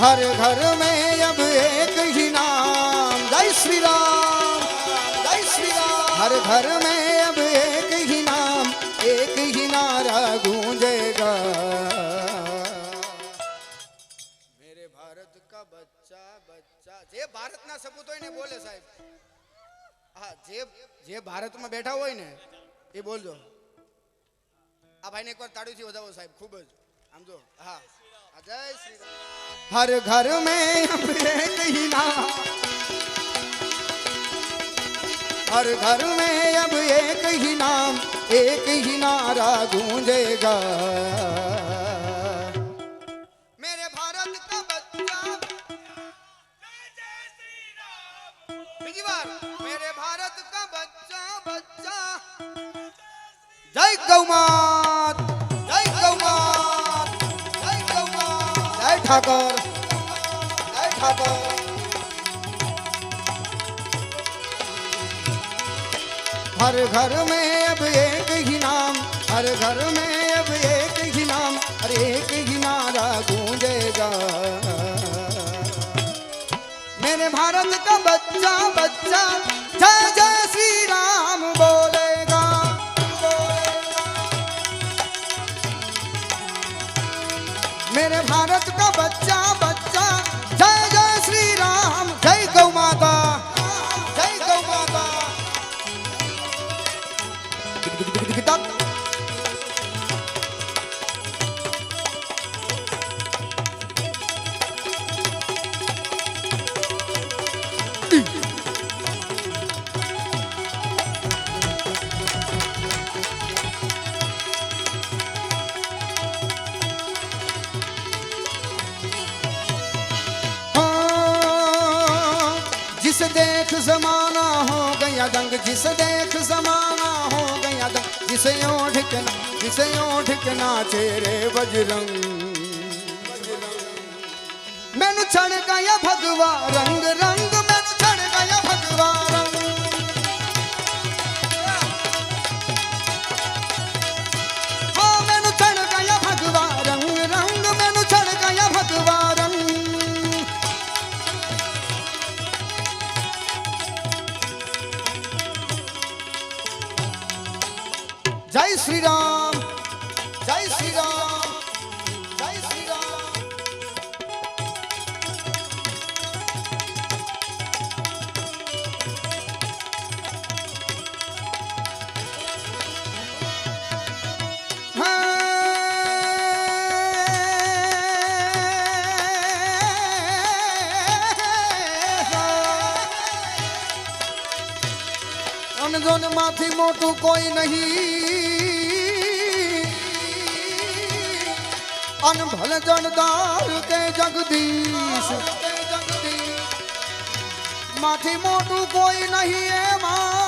हर घर में अब एक ही नाम जय श्री राम जय श्री राम हर घर में अब एक ही नाम एक ही नारा गूंजेगा मेरे भारत का बच्चा बच्चा જે ભારતના સપૂત હોય ને એ બોલે સાહેબ હા જે જે ભારતમાં બેઠા હોય ને એ બોલજો આ ભાઈને એકવાર તાળીથી વધાવો સાહેબ ખૂબ જ આમ જો હા जय श्री हर घर में अमृत ही नाम हर घर में अब एक ही नाम एक ही नारा गूंजेगा। मेरे भारत का बच्चा। बार मेरे भारत का बच्चा बच्चा। जय गौ ठाकर। जय ठाकर। हर घर में अब एक ही नाम, हर घर में अब एक ही नाम, हर एक ही नारा गूंजेगा। मेरे भारत का बच्चा बच्चा जमाना हो गया दंग जिस देख जमाना हो गया दंग जिसे ओढ़ के ना जिसे ओढ़ के नाचे रे बजरंग मैनू चढ़ गया भगवा रंग रंग અનજોનમાંથી મોટું કોઈ નહીં. અનભલ જણદાર કે જગદીશ. માંથી મોટું કોઈ નહીં એમાં.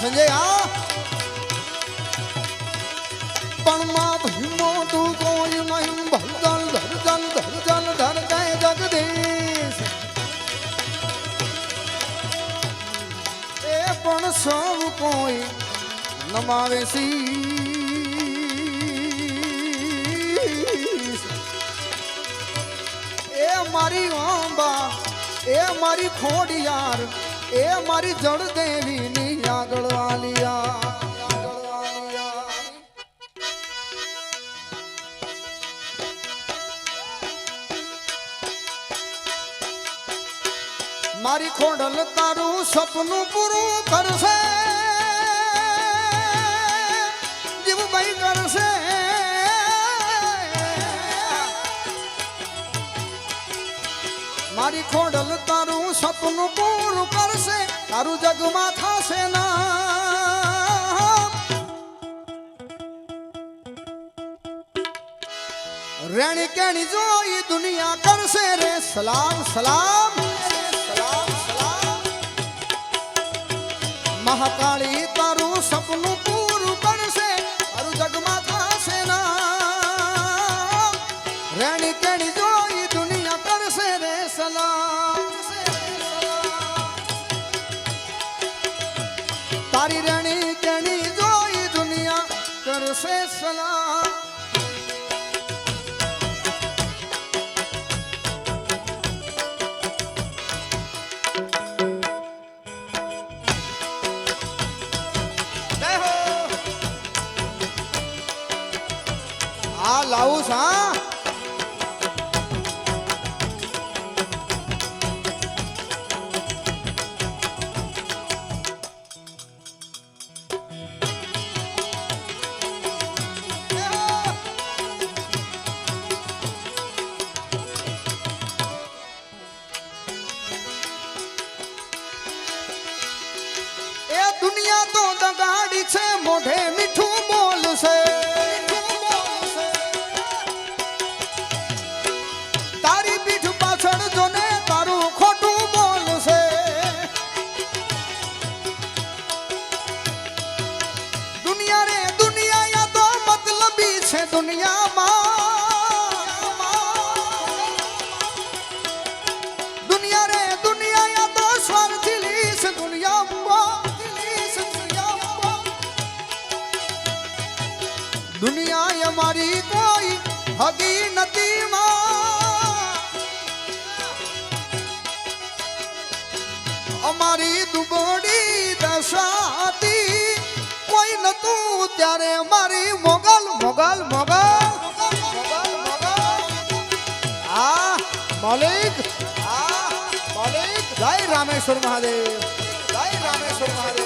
સંજય, આ શીશ એ મારી અંબા એ મારી ખોડિયાર, એ મારી જળ દેવીની આગળ વાલિયા મારી ખોડલ તારું સપનું પૂરું કરશે. જીવભાઈ કરશે મારી ખોડલ તારું સપનું પૂરું કરશે તારું જગમાં થશે ના રેણી કેણી જોઈ દુનિયા કરશે રે સલામ સલામ સલામ સલામ મહાકાળી તારું સપનું હો હા લાવું છું, હા દુનિયા એ મારી કોઈ હગી નથી અમારી દુબળી દશાતી કોઈ નતું ત્યારે મારી મોગલ મોગલ મોગલ. આ મલિક. આ મલિક. જય રામેશ્વર મહાદેવ. જય રામેશ્વર મહાદેવ.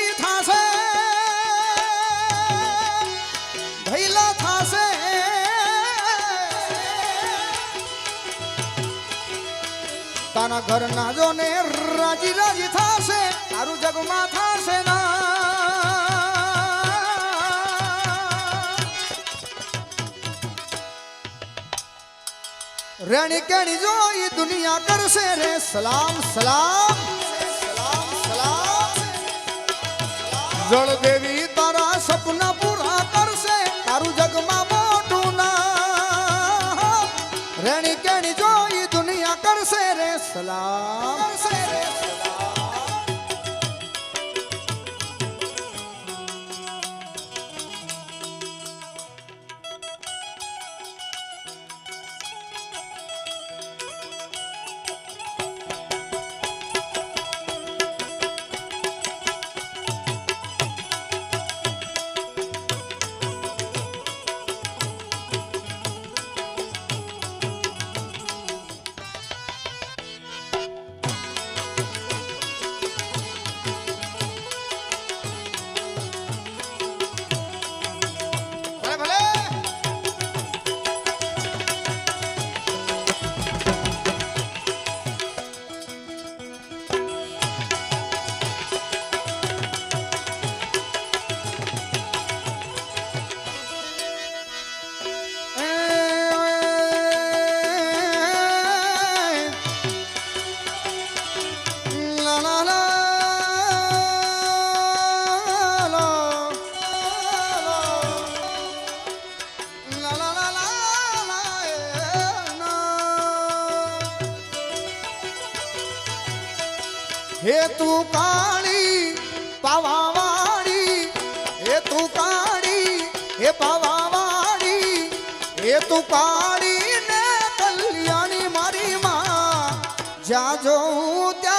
તારા ઘરના જોને રાજી રાજી થાશે તારું જગમાં થાશે ના રેણી કેણી જોઈ દુનિયા કરશે રે સલામ સલામ સલામ સલામ જળ દેવી દુનિયા કરશે રે સલામ કરશે હે તું કાળી પાવાવાળી, હે તું કાળી, હે પાવાવાળી, હે તું કાળી ને કલ્યાણી મારી માં. જ્યાં જોઉં ત્યાં